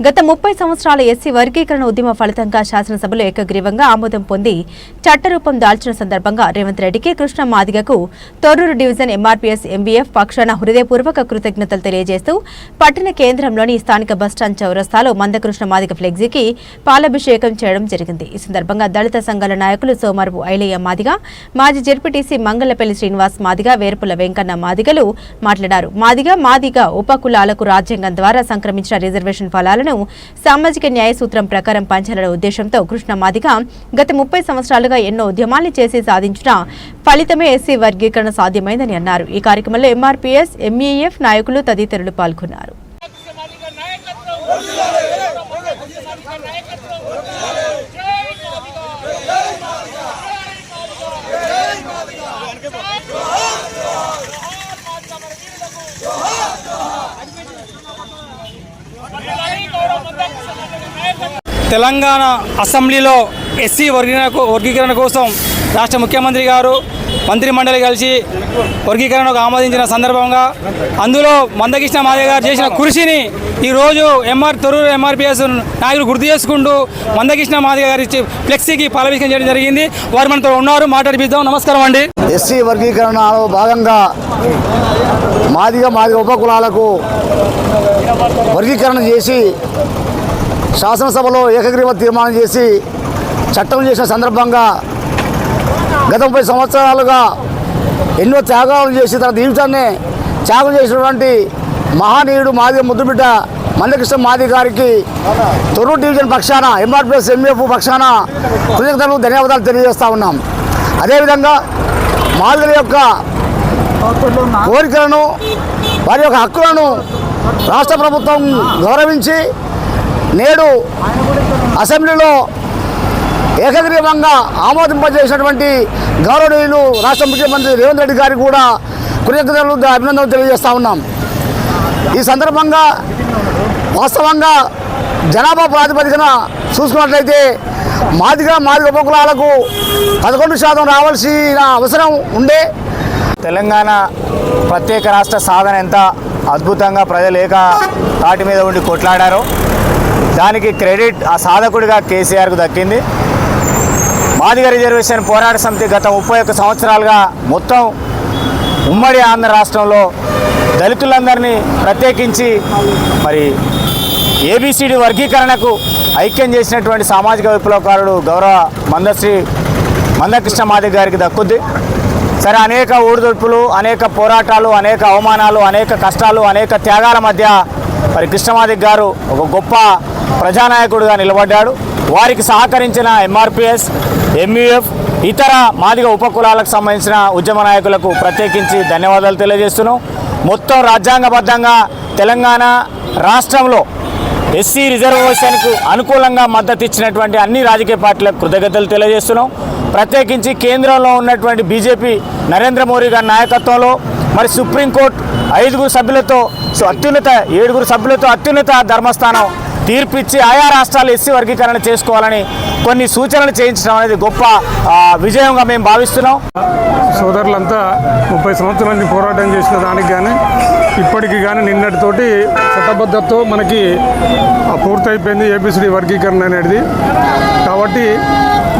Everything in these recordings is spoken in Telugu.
గత ముప్పై సంవత్సరాల ఎస్సీ వర్గీకరణ ఉద్యమ ఫలితంగా శాసనసభలో ఏకగ్రీవంగా ఆమోదం పొంది చట్టరూపం దాల్చిన సందర్భంగా రేవంత్ రెడ్డికి కృష్ణ మాదిగకు తొర్రూరు డివిజన్ ఎంఆర్పీఎస్ ఎంబీఎఫ్ పక్షాన హృదయపూర్వక కృతజ్ఞతలు తెలియజేస్తూ పట్టణ కేంద్రంలోని స్థానిక బస్టాండ్ చౌరస్తాలో మందకృష్ణ మాదిగ ఫ్లెక్సీకి పాలాభిషేకం చేయడం జరిగింది. ఈ సందర్భంగా దళిత సంఘాల నాయకులు సోమరపు ఐలయ్య మాదిగ మాజీ జెడ్పీటీసీ మంగళపల్లి శ్రీనివాస్ మాదిగ వేర్పుల వెంకన్న మాదిగలు మాట్లాడారు. మాదిగ మాదిగ ఉపకులాలకు రాజ్యాంగం ద్వారా సంక్రమించిన రిజర్వేషన్ ఫలాలను సామాజిక న్యాయ సూత్రం ప్రకారం పంచాలనే ఉద్దేశంతో కృష్ణ మాదిగ గత ముప్పై సంవత్సరాలుగా ఎన్నో ఉద్యమాలు చేసి సాధించిన ఫలితమే ఎస్సీ వర్గీకరణ సాధ్యమైందని అన్నారు. ఈ కార్యక్రమంలో ఎంఆర్పీఎస్ ఎంఈఎఫ్ నాయకులు తదితరులు పాల్గొన్నారు సమాజిక నాయకత్వం సమాజిక నాయకత్వం జై మాదిగా జై మాదిగా జై మాదిగా జై మాదిగా తెలంగాణ అసెంబ్లీలో ఎస్సీ వర్గీకరణ వర్గీకరణ కోసం రాష్ట్ర ముఖ్యమంత్రి గారు మంత్రి మండలి కలిసి వర్గీకరణకు ఆమోదించిన సందర్భంగా అందులో మందకృష్ణ మాదయ్య గారు చేసిన కృషిని ఈరోజు ఎంఆర్ తొరూరు ఎంఆర్పిఎస్ నాయకులు గుర్తు చేసుకుంటూ మందకృష్ణ మాదయ్య గారి ఫ్లెక్సీకి పాలభిషేకం చేయడం జరిగింది. వారు మనతో ఉన్నారు మాట్లాడిపిద్దాం. నమస్కారం అండి. ఎస్సీ వర్గీకరణలో భాగంగా మాదిగ మాదిగ ఉపకులాలకు వర్గీకరణ చేసి శాసనసభలో ఏకగ్రీవ తీర్మానం చేసి చట్టం చేసిన సందర్భంగా గత ముప్పై సంవత్సరాలుగా ఎన్నో త్యాగాలు చేసి తన జీవితాన్ని త్యాగం చేసినటువంటి మహానీయుడు మాదిగ ముద్దుబిడ్డ మందకృష్ణ మాది గారికి తొర్రూరు డివిజన్ పక్షాన ఎంఆర్పిఎస్ ఎంఎఫ్ పక్షాన కృతజ్ఞతలు ధన్యవాదాలు తెలియజేస్తూ ఉన్నాం. అదేవిధంగా మాదిగల యొక్క కోరికలను వారి యొక్క హక్కులను రాష్ట్ర ప్రభుత్వం గౌరవించి నేడు అసెంబ్లీలో ఏకగ్రీవంగా ఆమోదింపజేసినటువంటి గౌరవనీయులు రాష్ట్ర ముఖ్యమంత్రి రేవంత్ రెడ్డి గారికి కూడా కృతజ్ఞతలు అభినందనలు తెలియజేస్తా ఉన్నాం. ఈ సందర్భంగా వాస్తవంగా జనాభా ప్రాతిపదికన చూసుకున్నట్లయితే మాదిగా మాదిగ ఉపకులాలకు పదకొండు శాతం రావాల్సిన అవసరం ఉండే తెలంగాణ ప్రత్యేక రాష్ట్ర సాధన ఎంత అద్భుతంగా ప్రజలు ఏక తాటి మీద ఉండి కొట్లాడారో దానికి క్రెడిట్ ఆ సాధకుడిగా కేసీఆర్కు దక్కింది. మాదిగ రిజర్వేషన్ పోరాట సమితి గత ముప్పై ఒక్క సంవత్సరాలుగా మొత్తం ఉమ్మడి ఆంధ్ర రాష్ట్రంలో దళితులందరినీ ప్రత్యేకించి మరి ఏబిసిడి వర్గీకరణకు ఐక్యం చేసినటువంటి సామాజిక విప్లవకారుడు గౌరవ మందశ్రీ మందకృష్ణ మాదిగ గారికి దక్కుద్ది. సరే అనేక ఊడిదొడుపులు అనేక పోరాటాలు అనేక అవమానాలు అనేక కష్టాలు అనేక త్యాగాల మధ్య మరి కృష్ణమాదిక్ గారు ఒక గొప్ప ప్రజానాయకుడిగా నిలబడ్డాడు. వారికి సహకరించిన ఎంఆర్పిఎస్ ఎంయుఎఫ్ ఇతర మాదిగ ఉపకులాలకు సంబంధించిన ఉద్యమ నాయకులకు ప్రత్యేకించి ధన్యవాదాలు తెలియజేస్తున్నాం. మొత్తం రాజ్యాంగబద్ధంగా తెలంగాణ రాష్ట్రంలో ఎస్సీ రిజర్వేషన్కు అనుకూలంగా మద్దతు ఇచ్చినటువంటి అన్ని రాజకీయ పార్టీలకు కృతజ్ఞతలు తెలియజేస్తున్నాం. ప్రత్యేకించి కేంద్రంలో ఉన్నటువంటి బీజేపీ నరేంద్ర మోడీ గారి నాయకత్వంలో మరి సుప్రీంకోర్టు ఐదుగురు సభ్యులతో అత్యున్నత ఏడుగురు సభ్యులతో అత్యున్నత ధర్మస్థానం తీర్పిచ్చి ఆయా రాష్ట్రాలు ఎస్సీ వర్గీకరణ చేసుకోవాలని కొన్ని సూచనలు చేయించడం అనేది గొప్ప విజయంగా మేము భావిస్తున్నాం. సోదరులంతా ముప్పై సంవత్సరాల నుంచి పోరాటం చేసిన దానికి కానీ ఇప్పటికి కానీ నిన్నటితోటి చట్టబద్ధతో మనకి పూర్తయిపోయింది ఏబిసిడి వర్గీకరణ అనేది. కాబట్టి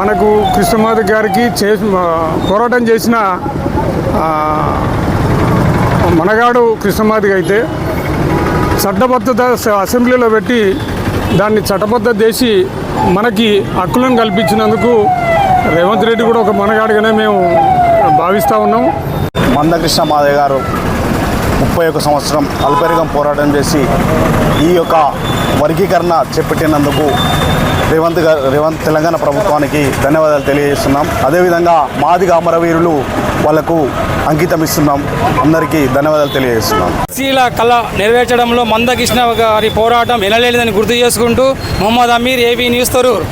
మనకు కృష్ణమాధ గారికి చే పోరాటం చేసిన మనగాడు కృష్ణమాదిగ అయితే చట్టబద్ధత అసెంబ్లీలో పెట్టి దాన్ని చట్టబద్ధత చేసి మనకి హక్కులను కల్పించినందుకు రేవంత్ రెడ్డి కూడా ఒక మనగాడిగానే మేము భావిస్తూ ఉన్నాం. మందకృష్ణ మాదయ్య గారు ముప్పై ఒక సంవత్సరం అల్పరిగం పోరాటం చేసి ఈ యొక్క వర్గీకరణ చేపట్టినందుకు రేవంత్ రేవంత్ తెలంగాణ ప్రభుత్వానికి ధన్యవాదాలు తెలియజేస్తున్నాం. అదేవిధంగా మాదిగ అమరవీరులు వాళ్ళకు అంకితం ఇస్తున్నాం. అందరికీ ధన్యవాదాలు తెలియజేస్తున్నాం. ఎస్సీల కళ నెరవేర్చడంలో మందకృష్ణ గారి పోరాటం వినలేదని గుర్తు చేసుకుంటూ మొహమ్మద్ అమీర్ ఏబీ న్యూస్ తరూర్.